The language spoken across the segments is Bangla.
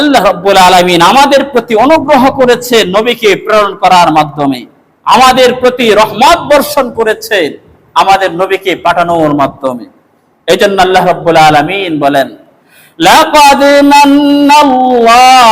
আল্লাহ রব্বুল আলমিন আমাদের প্রতি অনুগ্রহ করেছে নবীকে প্রেরণ করার মাধ্যমে। আমাদের প্রতি রহমত বর্ষণ করেছেন আমাদের নবীকে পাঠানোর মাধ্যমে। এই জন্য আল্লাহ রব্বুল আলমিন বলেন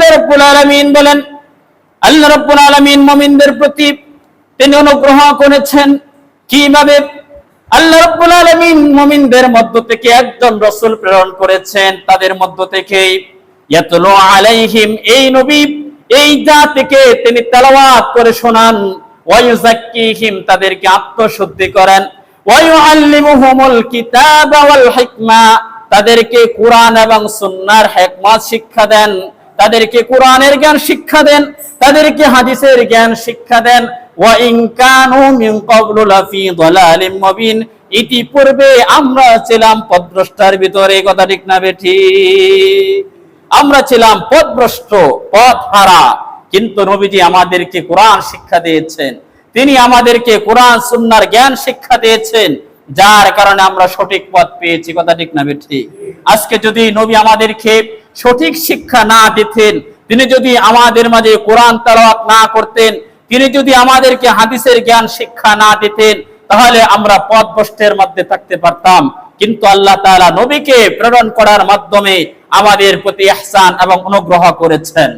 আল্লাহ রব্বুল বলেন, আল্লাহ রব্বুল প্রতি তিনি অনুগ্রহ করেছেন। কীভাবে? আল্লাহ রব্বুল মধ্য থেকে একজন প্রেরণ করেছেন। তাদের মধ্য ইয়াতলু আলাইহিম, এই নবী, এই জাতিকে তিনি তেলাওয়াত করে শোনান। ওয়ায়ুজাক্কিহিম তাদেরকে আত্মশুদ্ধি করেন। ওয়ায়ুআল্লিমুহুমুল কিতাবা ওয়াল হিকমা, তাদেরকে কোরআন এবং সুন্নাহর হিকমত শিক্ষা দেন। তাদেরকে কোরআনের জ্ঞান শিক্ষা দেন, তাদেরকে হাদিসের জ্ঞান শিক্ষা দেন। ইতিপূর্বে আমরা ছিলাম পথভ্রষ্টার ভিতরে কথা ঠিক না বেঠি আমরা ছিলাম পথভ্রষ্ট পথ হারা কিন্তু নবীজি আমাদেরকে কোরআন শিক্ষা দিয়েছেন। তিনি আমাদেরকে কোরআন, সুন্নার জ্ঞান শিক্ষা দিয়েছেন, যার কারণে আমরা সঠিক পথ পেয়েছি, কথা ঠিক না ঠিক? আজকে যদি নবী আমাদেরকে সঠিক শিক্ষা না দিতেন, তিনি যদি আমাদের মাঝে কোরআন তালাওয়াত না করতেন, তিনি যদি আমাদেরকে হাদিসের জ্ঞান শিক্ষা না দিতেন, তাহলে আমরা পথভ্রষ্টের মধ্যে থাকতে পারতাম। কিন্তু আল্লাহ তালা নবীকে প্রেরণ করার মাধ্যমে আমাদের প্রতি আহসান এবং অনুগ্রহ করেছেন।